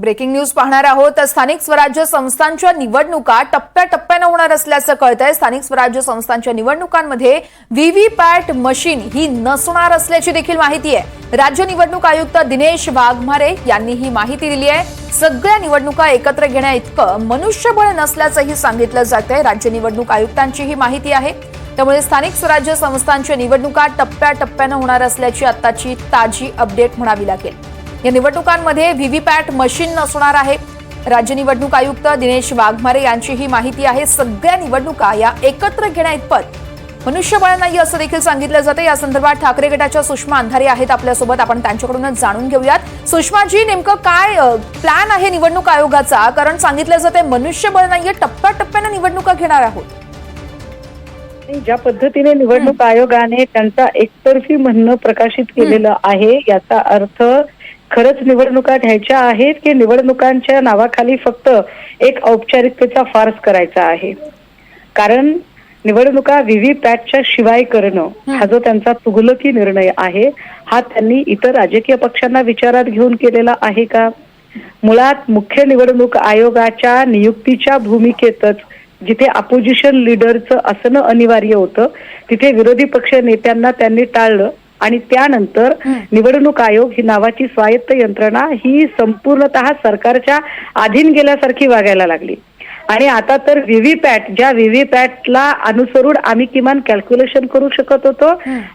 Breaking news पाहणार आहोत. स्थानिक स्वराज्य संस्थांच्या निवडणुका टप्प्याटप्प्यानं होणार असल्याचं कळतंय. स्थानिक स्वराज्य संस्थांच्या निवडणुकांमध्ये व्हीव्हीपॅट मशीन ही नसणार असल्याची देखील माहिती आहे. राज्य निवडणूक आयुक्त दिनेश वाघमारे यांनी ही माहिती दिली आहे. सगळ्या निवडणुका एकत्र घेण्या इतकं मनुष्यबळ नसल्याचंही सांगितलं जात आहे राज्य निवडणूक आयुक्तांची ही माहिती आहे. त्यामुळे स्थानिक स्वराज्य संस्थांच्या निवडणुका टप्प्याटप्प्यानं होणार असल्याची आत्ताची ताजी अपडेट म्हणावी लागेल. या निवडणुकांमध्ये व्हीव्हीपॅट मशीन नसणार आहे. राज्य निवडणूक आयुक्त दिनेश वाघमारे यांची ही माहिती आहे सगळ्या निवडणुका या एकत्र घेण्या इतपत मनुष्यबळ नाही असं देखील सांगितलं जातं. या संदर्भात ठाकरे गटाच्या सुषमा अंधारे आहेत आपल्यासोबत. आपण त्यांच्याकडूनच जाणून घेऊयात. सुषमाजी नेमकं काय प्लॅन आहे निवडणूक आयोगाचा? कारण सांगितलं जाते मनुष्यबळ नाहीये टप्प्याटप्प्यानं निवडणुका घेणार आहोत. ज्या पद्धतीने निवडणूक आयोगाने त्यांचा एकतर्फी म्हणणं प्रकाशित केलेलं आहे याचा अर्थ खरंच निवडणुका घ्यायच्या आहेत की निवडणुकांच्या नावाखाली फक्त एक औपचारिकतेचा फार्स करायचा आहे? कारण निवडणुका व्हीव्हीपॅटच्या शिवाय करणं हा. जो त्यांचा तुघलकी निर्णय आहे हा त्यांनी इतर राजकीय पक्षांना विचारात घेऊन केलेला आहे का? मुळात मुख्य निवडणूक आयोगाच्या नियुक्तीच्या भूमिकेतच जिथे अपोजिशन लीडरचं असणं अनिवार्य होतं तिथे विरोधी पक्ष नेत्यांना त्यांनी टाळलं. आणि त्यानंतर निवडणूक आयोग ही नावाची स्वायत्त यंत्रणा ही संपूर्णतः सरकारच्या अधीन गेल्यासारखी वागायला लागली. आणि आता तर व्हीव्हीपॅट ज्या व्हीव्हीपॅटला अनुसरून आम्ही किमान कॅल्क्युलेशन करू शकत होतो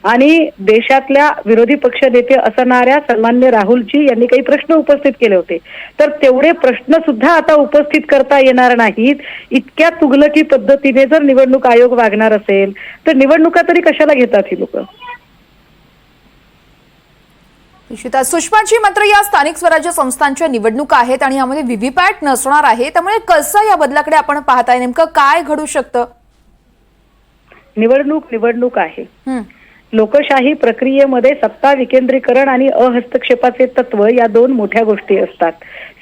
आणि देशातल्या विरोधी पक्ष नेते असणाऱ्या सन्मान्य राहुलजी यांनी काही प्रश्न उपस्थित केले होते. तर तेवढे प्रश्न सुद्धा आता उपस्थित करता येणार नाहीत. इतक्या तुगलकी पद्धतीने जर निवडणूक आयोग वागणार असेल तर निवडणुका तरी कशाला घेतात ही लोक? निश्चितच सुषमाजी मात्र या स्थानिक स्वराज्य संस्थांच्या निवडणुका आहेत आणि यामध्ये व्हीव्हीपॅट नसणार आहे. त्यामुळे कसं या बदलाकडे आपण पाहताय? नेमकं काय घडू शकतं? निवडणूक निवडणूक आहे. लोकशाही प्रक्रियेमध्ये सत्ता विकेंद्रीकरण आणि अहस्तक्षेपाचे तत्व या दोन मोठ्या गोष्टी असतात.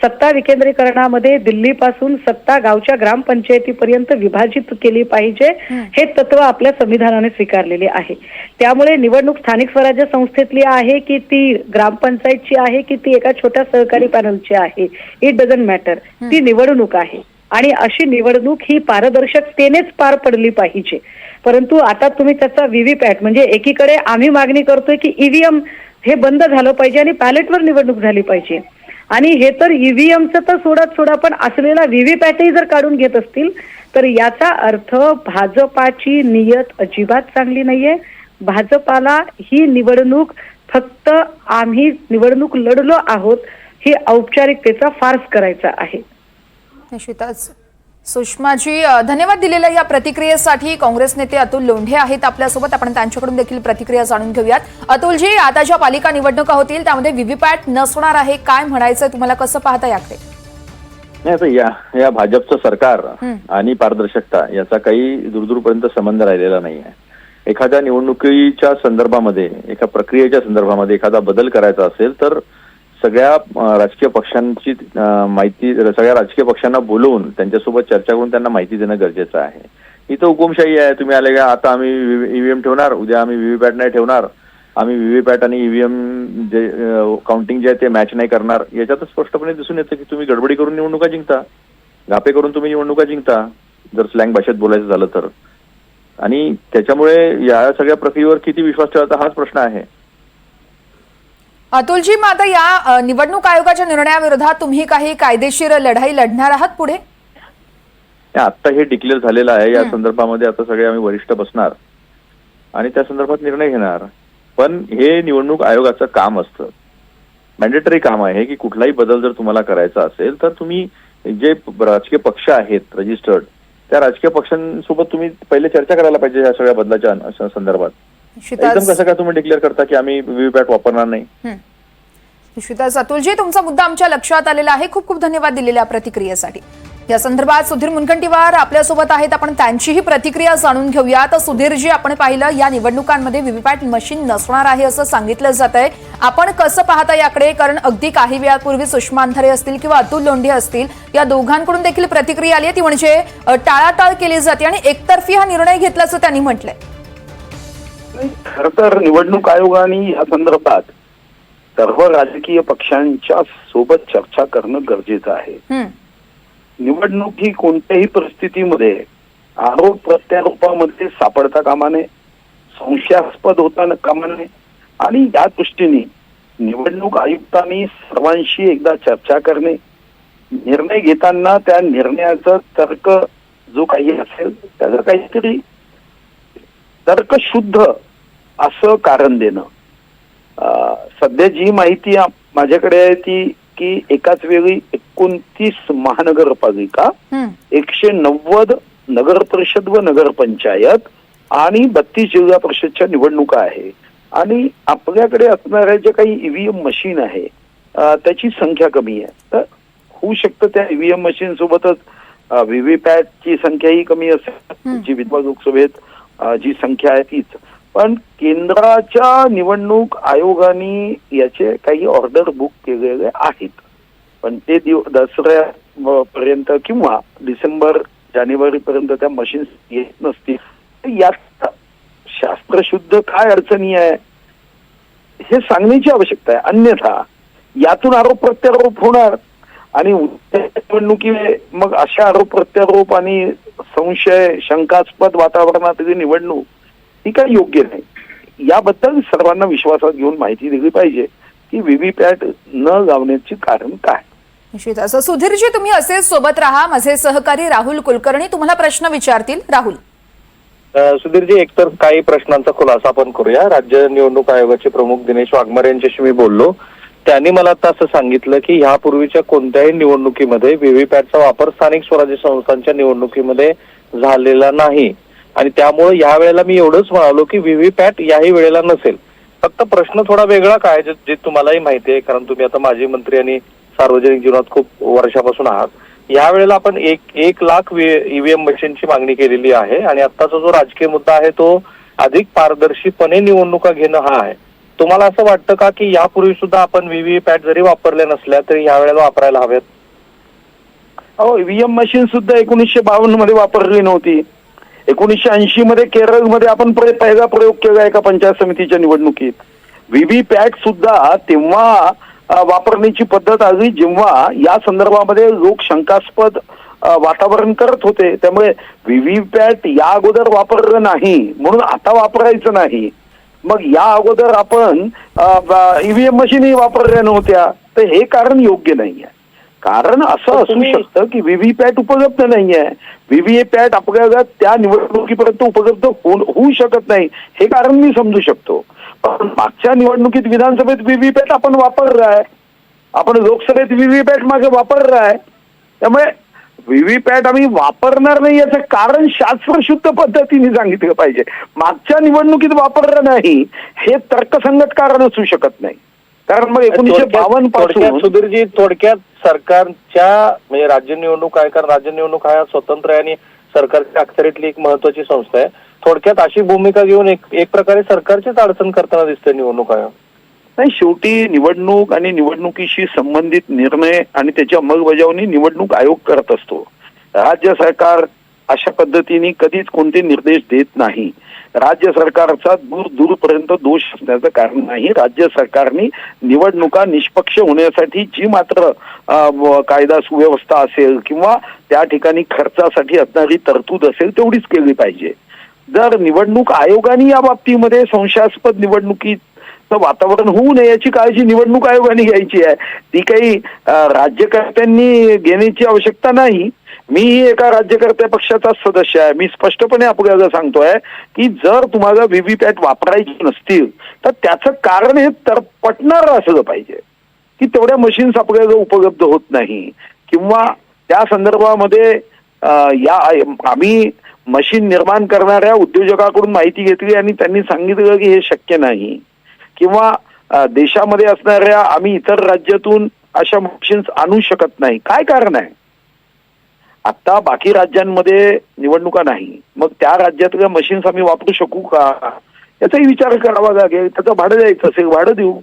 सत्ता विकेंद्रीकरणामध्ये दिल्लीपासून सत्ता गावच्या ग्रामपंचायतीपर्यंत विभाजित केली पाहिजे हे. तत्व आपल्या संविधानाने स्वीकारलेले आहे. त्यामुळे निवडणूक स्थानिक स्वराज्य संस्थेतली आहे की ती ग्रामपंचायतची आहे की ती एका छोट्या सहकारी पॅनलची आहे? इट डझंट मॅटर ती निवडणूक आहे. आणि अशी निवडणूक ही पारदर्शकतेनेच पार पडली पाहिजे. परंतु आता तुम्ही त्याचा व्हीव्हीपॅट म्हणजे एकीकडे आम्ही मागणी करतोय की ईव्हीएम हे बंद झालं पाहिजे आणि पॅलेटवर निवडणूक झाली पाहिजे. आणि हे तर ईव्हीएमचं तर सोडत सोडा पण असलेला व्हीव्हीपॅटही जर काढून घेत असतील तर याचा अर्थ भाजपाची नियत अजिबात चांगली नाहीये. भाजपाला ही निवडणूक फक्त आम्ही निवडणूक लढलो आहोत ही औपचारिकतेचा फार्स करायचा आहे. निश्चितच. सुषमाजी धन्यवाद दिलेल्या या प्रतिक्रियेसाठी काँग्रेस नेते अतुल लोंढे आहेत आपल्यासोबत. आपण त्यांच्याकडून देखील प्रतिक्रिया जाणून घेऊयात. अतुलजी आता ज्या पालिका निवडणुका होतील त्यामध्ये व्हीव्हीपॅट नसणार आहे. काय म्हणायचं तुम्हाला? कसं पाहता याकडे? नाही आता या या भाजपचं सरकार. आणि पारदर्शकता याचा काही दूरदूरपर्यंत संबंध राहिलेला नाही आहे एखाद्या निवडणुकीच्या संदर्भामध्ये एका प्रक्रियेच्या संदर्भामध्ये एखादा बदल करायचा असेल तर सगळ्या राजकीय पक्षांची माहिती सगळ्या राजकीय पक्षांना बोलवून त्यांच्यासोबत चर्चा करून त्यांना माहिती देणं गरजेचं आहे. इथं हुकुमशाही आहे तुम्ही आले का? आता आम्ही ईव्हीएम ठेवणार उद्या आम्ही व्हीव्हीपॅट नाही ठेवणार. आम्ही व्हीव्हीपॅट आणि ईव्हीएम जे काउंटिंग जे आहे ते मॅच नाही करणार. याच्यातच स्पष्टपणे दिसून येतं की तुम्ही गडबडी करून निवडणुका जिंकता. गापे करून तुम्ही निवडणुका जिंकता. जर स्लँग भाषेत बोलायचं झालं तर. आणि त्याच्यामुळे या सगळ्या प्रक्रियेवर किती विश्वास ठेवायचा हाच प्रश्न आहे. अतुलजी मग आता या निवडणूक आयोगाच्या निर्णयाविरोधात तुम्ही काही कायदेशीर लढाई लढणार आहात पुढे? आता हे डिक्लेअर झालेलं आहे. या संदर्भामध्ये आता सगळे आम्ही वरिष्ठ बसणार. आणि त्या संदर्भात निर्णय घेणार. पण हे निवडणूक आयोगाचं काम असतं. मॅन्डेटरी काम आहे की कुठलाही बदल जर तुम्हाला करायचा असेल तर तुम्ही जे राजकीय पक्ष आहेत रजिस्टर्ड त्या राजकीय पक्षांसोबत तुम्ही पहिले चर्चा करायला पाहिजे या सगळ्या बदलाच्या संदर्भात. एकदम कसं काय तुम्ही डिक्लेअर करता की आम्ही व्हीव्हीपॅट वापरणार नाही. निश्चितच. अतुलजी तुमचा मुद्दा आमच्या लक्षात आलेला आहे. खूप खूप धन्यवाद दिलेल्या प्रतिक्रियेसाठी. या संदर्भात सुधीर मुनगंटीवार आपल्यासोबत आहेत. आपण त्यांचीही प्रतिक्रिया जाणून घेऊया. तर सुधीरजी आपण पाहिलं या निवडणुकांमध्ये व्हीव्हीपॅट मशीन नसणार आहे असं सांगितलं जात आहे. आपण कसं पाहता याकडे? कारण अगदी काही वेळापूर्वी सुषमा अंधारे असतील किंवा अतुल लोंढे असतील या दोघांकडून देखील प्रतिक्रिया आली आहे. ती म्हणजे टाळाटाळ केली जाते आणि एकतर्फी हा निर्णय घेतल्याचं त्यांनी म्हटलंय. खर तर निवडणूक आयोगाने या संदर्भात सर्व राजकीय पक्षांच्या सोबत चर्चा करणं गरजेचं आहे. निवडणूक ही कोणत्याही परिस्थितीमध्ये आरोप प्रत्यारोपामध्ये सापडता कामा नये संशयास्पद होता कामा नये आणि या दृष्टीने निवडणूक आयुक्तांनी सर्वांशी एकदा चर्चा करणे निर्णय घेताना त्या निर्णयाचा तर्क जो काही असेल त्याचं काहीतरी तर्कशुद्ध असं कारण देणं सध्या जी माहिती माझ्याकडे आहे ती की एकाच वेळी एकोणतीस महानगरपालिका. एकशे नव्वद नगर परिषद व नगरपंचायत आणि बत्तीस जिल्हा परिषदच्या निवडणुका आहे आणि आपल्याकडे असणाऱ्या ज्या काही ईव्हीएम मशीन आहे त्याची संख्या कमी आहे तर होऊ शकतं त्या ईव्हीएम मशीन सोबतच व्हीव्हीपॅटची संख्याही कमी असेल हं. जी विधवा लोकसभेत जी संख्या आहे तीच. पण केंद्राच्या निवडणूक आयोगाने याचे काही ऑर्डर बुक केलेले आहेत. पण ते दिव दसऱ्या पर्यंत किंवा डिसेंबर जानेवारी पर्यंत त्या मशीन्स येत नसतील. यात शास्त्रशुद्ध काय अडचणी आहे? हे सांगण्याची आवश्यकता आहे. अन्यथा यातून आरोप प्रत्यारोप होणार. आणि निवडणुकी मग अशा आरोप प्रत्यारोप आणि संशय शंकास्पद वातावरणातली निवडणूक ही काही योग्य नाही. याबद्दल सर्वांना विश्वासात घेऊन माहिती दिली पाहिजे की व्हीव्हीपॅट न लावण्याचे कारण काय. निश्चित. असं सुधीरजी तुम्ही असेच सोबत राहा. माझे सहकारी राहुल कुलकर्णी तुम्हाला प्रश्न विचारतील. राहुल. अ, सुधीरजी एकतर काही प्रश्नांचा खुलासा आपण करूया. राज्य निवडणूक आयोगाचे प्रमुख दिनेश वाघमारे यांच्याशी मी बोललो. त्यांनी मला आता असं सांगितलं की ह्यापूर्वीच्या कोणत्याही निवडणुकीमध्ये व्हीव्हीपॅटचा वापर स्थानिक स्वराज्य संस्थांच्या निवडणुकीमध्ये झालेला नाही. आणि त्यामुळे या वेळेला मी एवढंच म्हणालो की व्हीव्हीपॅट याही वेळेला नसेल. फक्त प्रश्न थोडा वेगळा काय जे तुम्हालाही माहिती आहे कारण तुम्ही आता माजी मंत्री आणि सार्वजनिक जीवनात खूप वर्षापासून आहात. या वेळेला आपण एक एक लाख ईव्हीएम मशीनची मागणी केलेली आहे आणि आत्ताचा जो राजकीय मुद्दा आहे तो अधिक पारदर्शीपणे निवडणुका घेणं हा आहे. तुम्हाला असं वाटतं का की यापूर्वी सुद्धा आपण व्हीव्हीपॅट जरी वापरल्या नसल्या तरी ह्या वेळेला वापरायला हव्यात अहो ईव्हीएम मशीन सुद्धा एकोणीसशे बावन्नमध्ये वापरली नव्हती. एकोणीसशे ऐंशी मध्ये केरळमध्ये आपण पहिला प्रयोग केला एका पंचायत समितीच्या निवडणुकीत. व्हीव्हीपॅट सुद्धा तेव्हा वापरण्याची पद्धत आली जेव्हा या संदर्भामध्ये लोक शंकास्पद वातावरण करत होते. त्यामुळे व्हीव्हीपॅट या अगोदर वापरलं नाही. म्हणून आता वापरायचं नाही. मग या अगोदर आपण ईव्हीएम मशीनही वापरल्या नव्हत्या. तर हे कारण योग्य नाही आहे कारण असं असू शकतं की व्हीव्हीपॅट उपलब्ध नाहीये. व्हीव्हीपॅट आपल्याला त्या निवडणुकीपर्यंत उपलब्ध होऊ होऊ शकत नाही. हे कारण मी समजू शकतो. पण मागच्या निवडणुकीत विधानसभेत व्हीव्हीपॅट आपण वापरलाय. आपण लोकसभेत व्हीव्हीपॅट मागे वापरलाय. त्यामुळे व्हीव्हीपॅट आम्ही वापरणार नाही याचं कारण शास्त्रशुद्ध पद्धतीने सांगितलं पाहिजे. मागच्या निवडणुकीत वापरलं नाही हे तर्कसंगत कारण असू शकत नाही. कारण मग एकोणीसशे बावन्नपासून सुधीरजी थोडक्यात सरकारच्या म्हणजे राज्य निवडणूक आहे कारण राज्य निवडणूक हा स्वतंत्र आहे आणि सरकारच्या अखत्यारीतली एक महत्वाची संस्था आहे. थोडक्यात अशी भूमिका घेऊन एक एक प्रकारे सरकारचीच अडचण करताना दिसते निवडणूक आयोग. नाही शेवटी निवडणूक आणि निवडणुकीशी संबंधित निर्णय आणि त्याची अंमलबजावणी निवडणूक आयोग करत असतो. राज्य सरकार अशा पद्धतीने कधीच कोणते निर्देश देत नाही. राज्य सरकारचा दूर दूरपर्यंत दोष असण्याचं कारण नाही. राज्य सरकारने निवडणुका निष्पक्ष होण्यासाठी जी मात्र कायदा सुव्यवस्था असेल किंवा त्या ठिकाणी खर्चासाठी असणारी तरतूद असेल तेवढीच केली पाहिजे. जर निवडणूक आयोगाने या बाबतीमध्ये संशयास्पद निवडणुकीत वातावरण होऊ नये याची काळजी निवडणूक आयोगाने घ्यायची आहे. ती काही राज्यकर्त्यांनी घेण्याची आवश्यकता नाही. मी एका राज्यकर्त्या पक्षाचा सदस्य आहे. मी स्पष्टपणे आपल्याला सांगतोय की जर तुम्हाला व्हीव्हीपॅट वापरायची नसतील तर त्याचं कारण हे तर पटणार असलं पाहिजे. की तेवढ्या मशीन्स आपल्याला उपलब्ध होत नाही. किंवा त्या संदर्भामध्ये या आम्ही मशीन निर्माण करणाऱ्या उद्योजकाकडून माहिती घेतली आणि त्यांनी सांगितलं की हे शक्य नाही. किंवा देशामध्ये असणाऱ्या आम्ही इतर राज्यातून अशा मशीन्स आणू शकत नाही. काय कारण आहे? आता बाकी राज्यांमध्ये निवडणुका नाही. मग त्या राज्यातल्या मशीन्स आम्ही वापरू शकू का? याचाही विचार करावा लागेल. त्याचं भाडं द्यायचं असेल भाडं देऊ.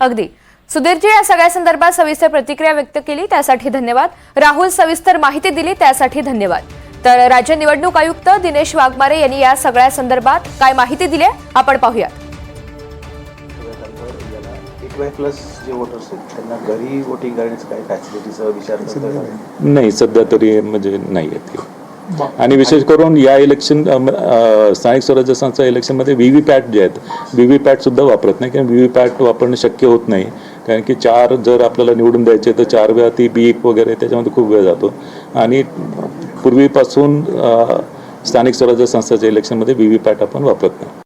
अगदी. सुधीरजी या सगळ्या संदर्भात सविस्तर प्रतिक्रिया व्यक्त केली त्यासाठी धन्यवाद. राहुल सविस्तर माहिती दिली त्यासाठी धन्यवाद. तर राज्य निवडणूक आयुक्त दिनेश वाघमारे यांनी या सगळ्या संदर्भात काय माहिती दिली आपण पाहूयात. प्लस जे वोटर्स आहेत त्यांना घरी वोटिंग करण्याचं काही फॅसिलिटीचा विचार? नाही. सध्या तरी म्हणजे नाही आहेत ते. आणि विशेष करून या इलेक्शन स्थानिक स्वराज्य संस्था इलेक्शनमध्ये व्ही व्ही पॅट जे आहेत व्ही व्ही पॅट सुद्धा वापरत नाही कारण व्ही व्ही पॅट वापरणं शक्य होत नाही. कारण की चार जर आपल्याला निवडून द्यायचे तर चार वेळा ती बीक वगैरे त्याच्यामध्ये खूप वेळ जातो. आणि पूर्वीपासून स्थानिक स्वराज्य संस्थाच्या इलेक्शनमध्ये व्ही व्ही पॅट आपण वापरत नाही.